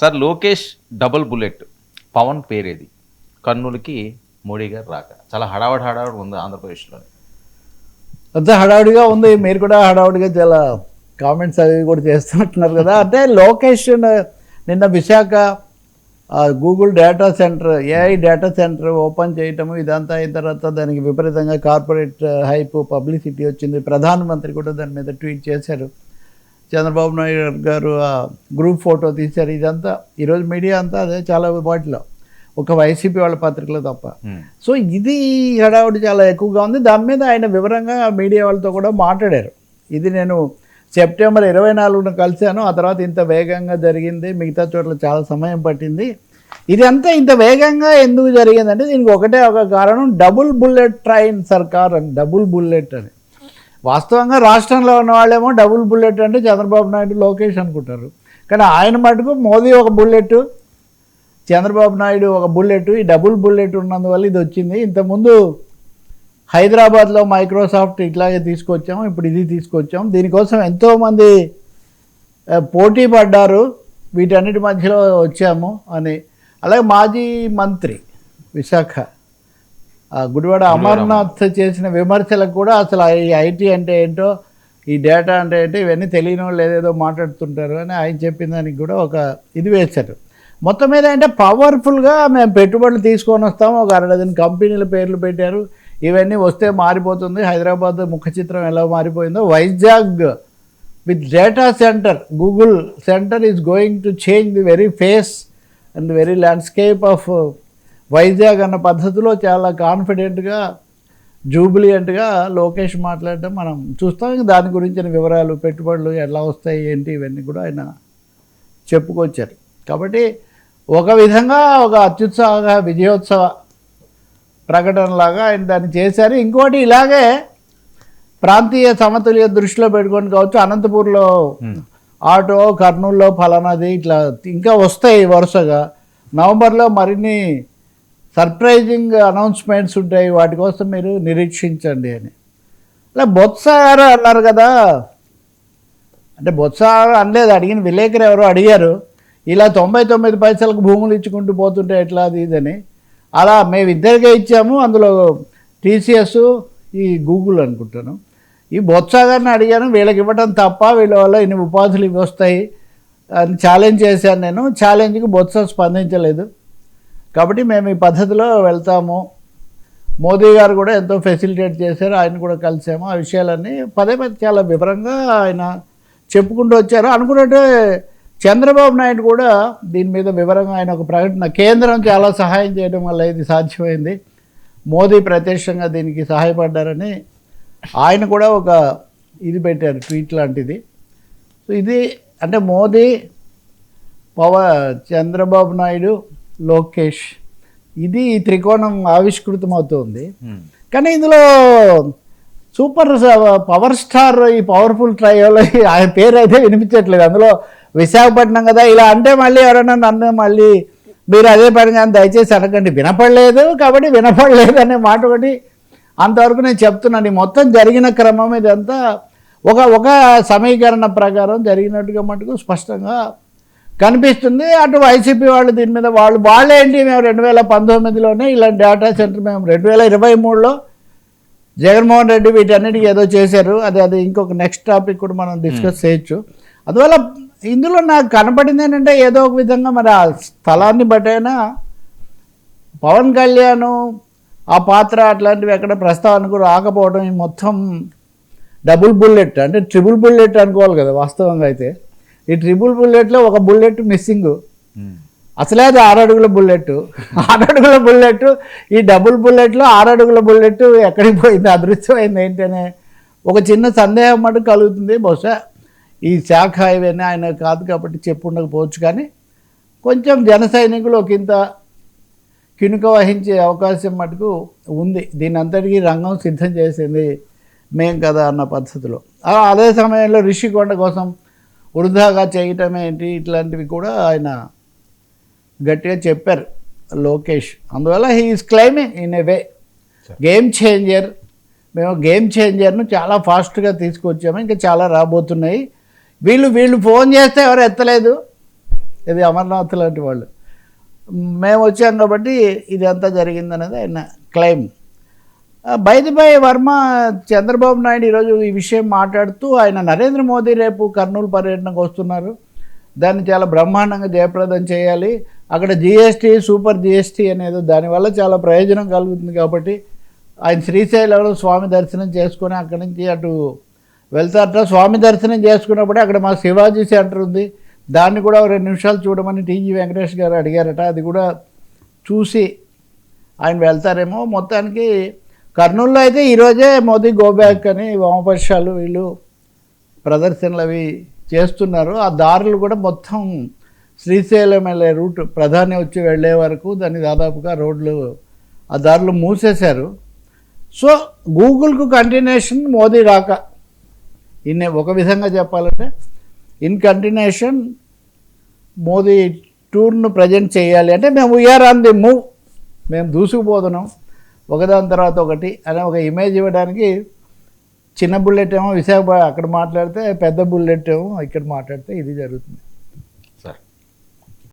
Sir Lokesh double bullet Pawan పేరేది. కర్నూలుకి మోడీ గారు రాక. చాలా హడావడి హడావడి ఉంది ఆంధ్రప్రదేశ్లో అంతా హడావుడిగా ఉంది. మీరు కూడా హడావుడిగా చాలా కామెంట్స్ అవి కూడా చేస్తున్నట్టున్నారు కదా. అంటే లోకేష్ నిన్న Visakha Google data centre AI data centre open చేయటము ఇదంతా అయిన తర్వాత దానికి విపరీతంగా కార్పొరేట్ హైప్ పబ్లిసిటీ వచ్చింది. ప్రధానమంత్రి కూడా దాని మీద ట్వీట్ చేశారు. చంద్రబాబు నాయుడు గారు ఆ గ్రూప్ ఫోటో తీశారు. ఇదంతా ఈరోజు మీడియా అంతా అదే చాలా వాటిలో. ఒక వైసీపీ వాళ్ళ పత్రికలో తప్ప. సో ఇది హడావుడి చాలా ఎక్కువగా ఉంది. దాని మీద ఆయన వివరంగా మీడియా వాళ్ళతో కూడా మాట్లాడారు. ఇది నేను సెప్టెంబర్ ఇరవై నాలుగున కలిశాను. ఆ తర్వాత ఇంత వేగంగా జరిగింది. మిగతా చోట్ల చాలా సమయం పట్టింది. ఇదంతా ఇంత వేగంగా ఎందుకు జరిగిందంటే దీనికి ఒకటే ఒక కారణం. డబుల్ బుల్లెట్ ట్రైన్ సర్కార్ అని. డబుల్ బుల్లెట్ అని. వాస్తవంగా రాష్ట్రంలో ఉన్న వాళ్ళేమో డబుల్ బుల్లెట్ అంటే చంద్రబాబు నాయుడు లోకేష్ అనుకుంటారు. కానీ ఆయన మటుకు మోదీ ఒక బుల్లెట్ చంద్రబాబు నాయుడు ఒక బుల్లెట్ ఈ డబుల్ బుల్లెట్ ఉన్నందువల్ల ఇది వచ్చింది. ఇంతకుముందు హైదరాబాద్లో మైక్రోసాఫ్ట్ ఇట్లాగే తీసుకొచ్చాము ఇప్పుడు ఇది తీసుకొచ్చాం దీనికోసం ఎంతోమంది పోటీ పడ్డారు. వీటన్నిటి మధ్యలో వచ్చాము అని. అలాగే మాజీ మంత్రి విశాఖ గుడివాడ అమర్నాథ్ చేసిన విమర్శలకు కూడా అసలు ఈ ఐటీ అంటే ఏంటో ఈ డేటా అంటే ఏంటో ఇవన్నీ తెలియని వాళ్ళు ఏదేదో మాట్లాడుతుంటారు అని ఆయన చెప్పిన దానికి కూడా ఒక ఇది వేశారు. మొత్తం మీద అంటే పవర్ఫుల్గా మేము పెట్టుబడులు తీసుకొని వస్తాము ఒక అరడజన్ కంపెనీల పేర్లు పెట్టారు. ఇవన్నీ వస్తే మారిపోతుంది. హైదరాబాద్ ముఖ చిత్రం ఎలా మారిపోయిందో Vizag with data centre Google centre is going to change the very face and very landscape of Vizag అన్న పద్ధతిలో చాలా కాన్ఫిడెంట్గా జూబిలియంట్గా లోకేష్ మాట్లాడటం మనం చూస్తాం. ఇంక దాని గురించిన వివరాలు పెట్టుబడులు ఎలా వస్తాయి ఏంటి ఇవన్నీ కూడా ఆయన చెప్పుకొచ్చారు. కాబట్టి ఒక విధంగా ఒక అత్యుత్సాహ విజయోత్సవ ప్రకటనలాగా ఆయన దాన్ని చేశారు. ఇంకోటి ఇలాగే ప్రాంతీయ సమతుల్య దృష్టిలో పెట్టుకొని కావచ్చు అనంతపూర్లో ఆటో కర్నూలులో ఫలానాది ఇట్లా ఇంకా వస్తాయి వరుసగా. నవంబర్లో మరిన్ని సర్ప్రైజింగ్ అనౌన్స్మెంట్స్ ఉంటాయి వాటి కోసం మీరు నిరీక్షించండి అని. అలా బొత్స గారు అన్నారు కదా. అంటే బొత్స అనలేదు అడిగిన విలేకరు ఎవరో అడిగారు ఇలా తొంభై తొమ్మిది పైసలకు భూములు ఇచ్చుకుంటూ పోతుంటే ఎట్లా అది ఇదని అలా మేము ఇద్దరికే ఇచ్చాము అందులో టీసీఎస్ ఈ గూగుల్ అనుకుంటాను. ఈ బొత్స గారిని అడిగాను వీళ్ళకి ఇవ్వటం తప్ప వీళ్ళ వల్ల ఇన్ని ఉపాధులు ఇవి వస్తాయి అని ఛాలెంజ్ చేశాను నేను. ఛాలెంజ్కి బొత్స స్పందించలేదు. కాబట్టి మేము ఈ పద్ధతిలో వెళ్తాము. మోదీ గారు కూడా ఎంతో ఫెసిలిటేట్ చేశారు. ఆయన కూడా కలిసాము. ఆ విషయాలన్నీ పదే పదే చాలా వివరంగా ఆయన చెప్పుకుంటూ వచ్చారు. అనుకున్నట్టే చంద్రబాబు నాయుడు కూడా దీని మీద వివరంగా ఆయన ఒక ప్రకటన కేంద్రం చాలా సహాయం చేయడం వల్ల ఇది సాధ్యమైంది. మోదీ ప్రత్యక్షంగా దీనికి సహాయపడ్డారని ఆయన కూడా ఒక ఇది పెట్టారు ట్వీట్ లాంటిది. సో ఇది అంటే మోదీ పవ చంద్రబాబు నాయుడు లోకేష్. ఇది త్రికోణం ఆవిష్కృతం అవుతుంది కానీ ఇందులో సూపర్ పవర్ స్టార్ ఈ పవర్ఫుల్ ట్రయోలో ఆయన పేరు అయితే వినిపించట్లేదు. అందులో విశాఖపట్నం కదా ఇలా అంటే మళ్ళీ ఎవరైనా నన్ను మళ్ళీ మీరు అదే పని కానీ దయచేసి అనకండి వినపడలేదు కాబట్టి వినపడలేదు అనే మాట ఒకటి అంతవరకు నేను చెప్తున్నాను. ఈ మొత్తం జరిగిన క్రమం ఇదంతా ఒక ఒక సమీకరణ ప్రకారం జరిగినట్టుగా మటుకు స్పష్టంగా కనిపిస్తుంది. అటు వైసీపీ వాళ్ళు దీని మీద వాళ్ళు వాళ్ళేంటి మేము రెండు వేల పంతొమ్మిదిలోనే ఇలాంటి డేటా సెంటర్ మేము రెండు వేల ఇరవై మూడులో జగన్మోహన్ రెడ్డి వీటన్నిటికీ ఏదో చేశారు. అది అది ఇంకొక నెక్స్ట్ టాపిక్ కూడా మనం డిస్కస్ చేయొచ్చు. అందువల్ల ఇందులో నాకు కనపడింది ఏంటంటే ఏదో ఒక విధంగా మరి ఆ స్థలాన్ని బట్టైనా పవన్ కళ్యాణ్ ఆ పాత్ర అట్లాంటివి ఎక్కడ ప్రస్తావనకు రాకపోవడం ఈ మొత్తం డబుల్ బుల్లెట్ అంటే ట్రిపుల్ బుల్లెట్ అనుకోవాలి కదా వాస్తవంగా అయితే. ఈ ట్రిపుల్ బుల్లెట్లో ఒక బుల్లెట్ మిస్సింగ్ అసలే అది ఆరు అడుగుల బుల్లెట్ ఆరు అడుగుల బుల్లెట్ ఈ డబుల్ బుల్లెట్లో ఆరు అడుగుల బుల్లెట్ ఎక్కడికి పోయింది? అదృశ్యమైంది ఏంటనే ఒక చిన్న సందేహం మటుకు కలుగుతుంది. బహుశా ఈ శాఖ ఇవన్నీ ఆయన కాదు కాబట్టి చెప్పుండకపోవచ్చు కానీ కొంచెం జన సైనికులు ఒక ఇంత కినుక వహించే అవకాశం మటుకు ఉంది. దీని అంతటికీ రంగం సిద్ధం చేసింది మేం కదా అన్న పద్ధతిలో అదే సమయంలో రిషికొండ కోసం వృధాగా చేయటం ఏంటి? ఇట్లాంటివి కూడా ఆయన గట్టిగా చెప్పారు లోకేష్. అందువల్ల he is claiming in a way game changer మేము గేమ్ చేంజర్ను చాలా ఫాస్ట్గా తీసుకొచ్చాము. ఇంకా చాలా రాబోతున్నాయి. వీళ్ళు వీళ్ళు ఫోన్ చేస్తే ఎవరు ఎత్తలేదు. ఇది అమర్నాథ్ లాంటి వాళ్ళు. మేము వచ్చాం కాబట్టి ఇదంతా జరిగిందనేది ఆయన claim by the by Varma Chandrababu Naidu ఈరోజు ఈ విషయం మాట్లాడుతూ ఆయన నరేంద్ర మోదీ రేపు కర్నూలు పర్యటనకు వస్తున్నారు. దాన్ని చాలా బ్రహ్మాండంగా జయప్రదం చేయాలి. అక్కడ జిఎస్టీ సూపర్ జిఎస్టీ అనేది దానివల్ల చాలా ప్రయోజనం కలుగుతుంది కాబట్టి ఆయన శ్రీశైలంలో స్వామి దర్శనం చేసుకొని అక్కడి నుంచి అటు వెళ్తారట. స్వామి దర్శనం చేసుకున్నప్పుడే అక్కడ మా శివాజీ సెంటర్ ఉంది. దాన్ని కూడా రెండు నిమిషాలు చూడమని టీజీ వెంకటేష్ గారు అడిగారట. అది కూడా చూసి ఆయన వెళ్తారేమో. మొత్తానికి కర్నూలులో అయితే ఈరోజే మోదీ గో బ్యాక్ అని వామపక్షాలు వీళ్ళు ప్రదర్శనలు అవి చేస్తున్నారు. ఆ దారులు కూడా మొత్తం శ్రీశైలం వెళ్ళే రూట్ ప్రధాని వచ్చి వెళ్ళే వరకు దాన్ని దాదాపుగా రోడ్లు ఆ దారులు మూసేశారు. సో గూగుల్కు కంటిన్యూషన్ మోదీ రాక. ఇన్ని ఒక విధంగా చెప్పాలంటే ఇన్ కంటిన్యూషన్ మోదీ టూర్ను ప్రజెంట్ చేయాలి. అంటే మేము వీఆర్ ఆన్ ది మూవ్ మేము దూసుకుపోతున్నాం. ఒకదాని తర్వాత ఒకటి అనే ఒక ఇమేజ్ ఇవ్వడానికి చిన్న బుల్లెట్ ఏమో విశాఖపట్నం అక్కడ మాట్లాడితే పెద్ద బుల్లెట్ ఏమో ఇక్కడ మాట్లాడితే ఇది జరుగుతుంది.